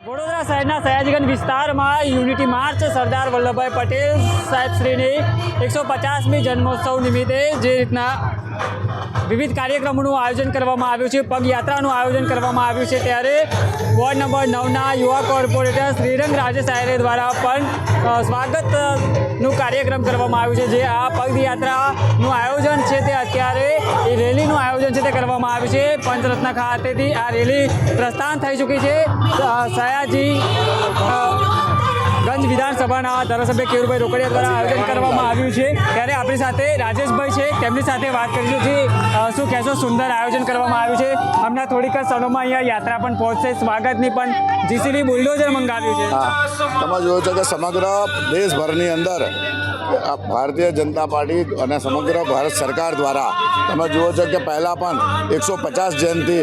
વડોદરા શહેરના સયાજગંજ વિસ્તારમાં unity march Sardar Vallabhbhai Patel સાહેબશ્રીની એકસો પચાસમી જન્મોત્સવ નિમિત્તે જે રીતના વિવિધ કાર્યક્રમોનું આયોજન કરવામાં આવ્યું છે, પગયાત્રાનું આયોજન કરવામાં આવ્યું છે, ત્યારે વોર્ડ નંબર નવના યુવા કોર્પોરેટર શ્રીરંગ રાજેશ આયરે દ્વારા પણ સ્વાગતનું કાર્યક્રમ કરવામાં આવ્યું છે, જે આ પગયાત્રાનું આયોજન છે તે અત્યારે એ રેલીનું આયોજન છે તે કરવામાં આવ્યું છે. પંચરત્ન ખાતેથી આ રેલી પ્રસ્થાન થઈ ચૂકી છે. સયાજી ગંજ વિધાનસભાના ધારાસભ્ય કેરુભાઈ રોકડિયા દ્વારા આયોજન કરવામાં આવ્યું છે. ત્યારે આપણી સાથે રાજેશભાઈ છે. તેમની સાથે વાત કરીશું જે શું કહેશો? સુંદર આયોજન કરવામાં આવ્યું છે. હમણાં થોડીક ક્ષણોમાં અહીંયા યાત્રા પણ પહોંચશે. સ્વાગતની પણ જીસીબી બુલડોઝર મંગાવ્યું છે. તમે જોયો છો કે સમગ્ર દેશભરની અંદર ભારતીય જનતા પાર્ટી અને સમગ્ર ભારત સરકાર દ્વારા તમે જુઓ છો કે પહેલાં પણ એકસો પચાસ જયંતિ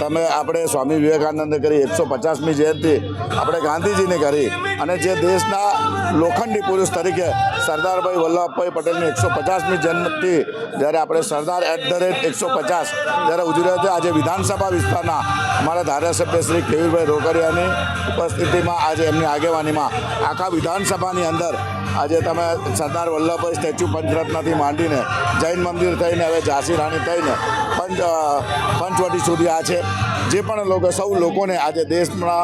તમે આપણે સ્વામી વિવેકાનંદે કરી, એકસો પચાસમી જયંતિ, આપણે ગાંધીજીને કરી અને જે દેશના લોખંડી પુરુષ તરીકે સરદારભાઈ વલ્લભભાઈ પટેલની એકસો પચાસમી જન્મતિ જ્યારે આપણે સરદાર એટ ધ રેટ એકસો પચાસ, જ્યારે ઉજવી રહ્યા આજે વિધાનસભા વિસ્તારના અમારા ધારાસભ્ય શ્રી કેવીરભાઈ રોકડિયાની ઉપસ્થિતિમાં આજે એમની આગેવાનીમાં આખા વિધાનસભાની અંદર આજે તમે સરદાર વલ્લભભાઈ સ્ટેચ્યુ પંચરત્નથી માંડીને જૈન મંદિર થઈને હવે ઝાંસી રાણી થઈને પંચ પંચવટી સુધી આ છે. જે પણ લોકો, સૌ લોકોને આજે દેશના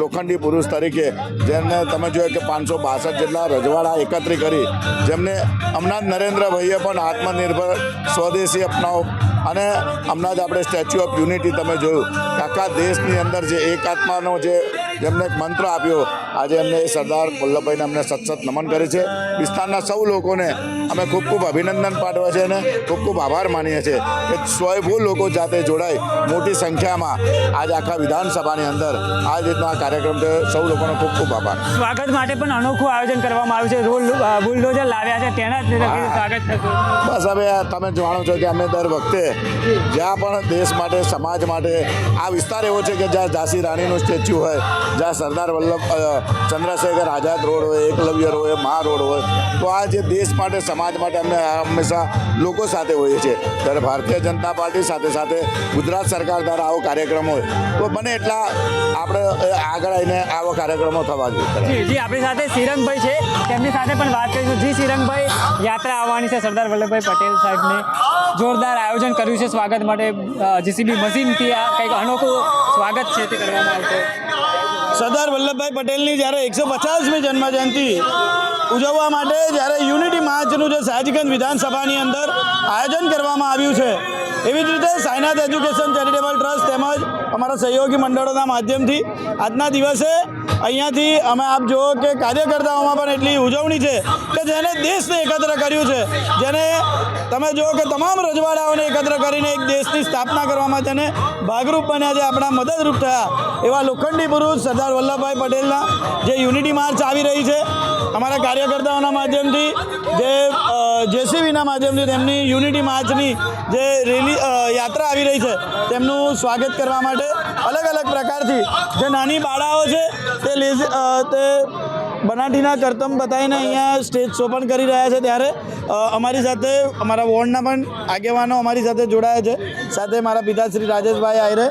લોખંડી પુરુષ તરીકે જેમને તમે જોયું કે પાંચસો બાસઠ જેટલા રજવાડા એકત્રિત કરી, જેમને હમણાં જ નરેન્દ્રભાઈએ પણ આત્મનિર્ભર સ્વદેશી અપનાવો અને હમણાં જ આપણે સ્ટેચ્યુ ઓફ યુનિટી તમે જોયું, આખા દેશની અંદર જે એકાત્માનો જે જેમને એક મંત્ર આપ્યો આજે એમને સરદાર વલ્લભભાઈને અમને સતસત નમન કરે છે. વિસ્તારના સૌ લોકોને અમે ખૂબ ખૂબ અભિનંદન પાઠવે છે અને ખૂબ ખૂબ આભાર માનીએ છીએ કે સ્વયંભૂ લોકો જાતે જોડાય મોટી સંખ્યામાં આજે આખા વિધાનસભાની અંદર આ રીતના કાર્યક્રમ છે સૌ લોકોનો ખૂબ ખૂબ આભાર. સ્વાગત માટે પણ અનોખું આયોજન કરવામાં આવ્યું છે. રોલ બુલડોઝર લાવ્યા છે. તેના જ સ્વાગત બસ હવે તમે જાણો છો કે અમે દર વખતે જ્યાં પણ દેશ માટે સમાજ માટે આ વિસ્તાર એવો છે કે જ્યાં ઝાંસી રાણીનું સ્ટેચ્યુ હોય જ્યાં સરદાર વલ્લભ ચંદ્રશેખર આઝાદ રોડ હોય, એકલવ્ય રોડ હોય, મહા રોડ હોય, તો આ જે દેશ માટે, સમાજ માટે અમે હંમેશા લોકો સાથે હોઈએ છીએ. ત્યારે ભારતીય જનતા પાર્ટી સાથે સાથે ગુજરાત સરકાર દ્વારા આવો કાર્યક્રમ હોય, તો બને એટલા આપણે આગળ આવીને આવો કાર્યક્રમો થવા જોઈએ. જી આપણી સાથે શ્રીરંગભાઈ છે. તેમની સાથે પણ વાત કરીશું. જી, શ્રીરંગભાઈ, યાત્રા આવવાની છે સરદાર વલ્લભભાઈ પટેલ સાહેબને. જોરદાર આયોજન કર્યું છે સ્વાગત માટે જીસીબી મશીનથી આ કંઈક અનોખું સ્વાગત છે તે કરવામાં આવશે સરદાર વલ્લભભાઈ પટેલની જ્યારે એકસો પચાસમી જન્મજયંતિ ઉજવવા માટે જ્યારે યુનિટી માર્ચનું જે સયાજીગંજ વિધાનસભાની અંદર આયોજન કરવામાં આવ્યું છે એવી જ રીતે સાયનાથ એજ્યુકેશન ચેરિટેબલ ટ્રસ્ટ તેમજ અમારા સહયોગી મંડળોના માધ્યમથી આજના દિવસે અહીંયાથી અમે આપ જુઓ કે કાર્યકર્તાઓમાં પણ એટલી ઉજવણી છે કે જેને દેશને એકત્ર કર્યું છે. જેને તમે જુઓ કે તમામ રજવાડાઓને એકત્ર કરીને એક દેશની સ્થાપના કરવામાં તેને ભાગરૂપ બન્યા છે, આપણા મદદરૂપ થયા એવા લોખંડી પુરુષ સરદાર વલ્લભભાઈ પટેલના જે યુનિટી માર્ચ આવી રહી છે. અમારા કાર્યકર્તાઓના માધ્યમથી જે જેસીબીના માધ્યમથી તેમની યુનિટી માર્ચની જે રેલી યાત્રા આવી રહી છે, તેમનું સ્વાગત કરવા માટે અલગ અલગ પ્રકારથી જે નાની બાળાઓ છે, તે તે બનાટીના કરતમ બતાવીને અહીંયા સ્ટેજ શો પણ કરી રહ્યા છે ત્યારે અમારી સાથે અમારા વોર્ડના પણ આગેવાનો અમારી સાથે જોડાયા છે. સાથે મારા પિતાશ્રી રાજેશભાઈ આયરે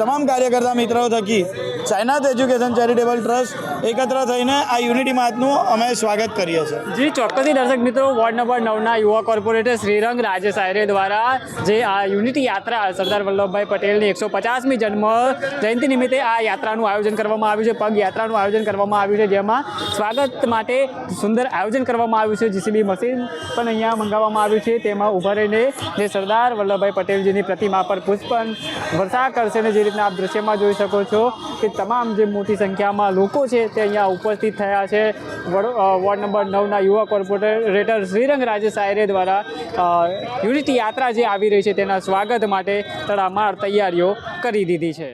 તમામ કાર્યકર્તા મિત્રો થકી સાયનાથ એજ્યુકેશન ચેરિટેબલ ટ્રસ્ટ એકત્ર થઈને આ યુનિટી માર્ચનું અમે સ્વાગત કરીએ છીએ. જી, ચોક્કસથી દર્શક મિત્રો, વોર્ડ નંબર નવના યુવા કોર્પોરેટર શ્રીરંગ રાજેશ આયરે દ્વારા જે આ યુનિટી યાત્રા, સરદાર વલ્લભભાઈ પટેલની એકસો પચાસમી જન્મ જયંતિ નિમિત્તે આ યાત્રાનું આયોજન કરવામાં આવ્યું છે પગ યાત્રાનું આયોજન કરવામાં આવ્યું છે, જેમાં સ્વાગત માટે સુંદર આયોજન કરવામાં આવ્યું છે. જીસીબી મશીન પણ અહીંયા મંગાવવામાં આવ્યું છે. તેમાં ઊભા રહીને જે સરદાર વલ્લભભાઈ પટેલજીની પ્રતિમા પર પુષ્પન વર્ષા કરશે ને જે રીતના આપ દૃશ્યમાં જોઈ શકો છો કે તમામ જે મોટી સંખ્યામાં લોકો છે તે અહીંયા ઉપસ્થિત થયા છે. વોર્ડ નંબર નવના યુવા કોર્પોરેટર શ્રીરંગ રાજેશ આયરે દ્વારા યુનિટી યાત્રા જે આવી રહી છે તેના સ્વાગત માટે તડામાર તૈયારીઓ કરી દીધી છે.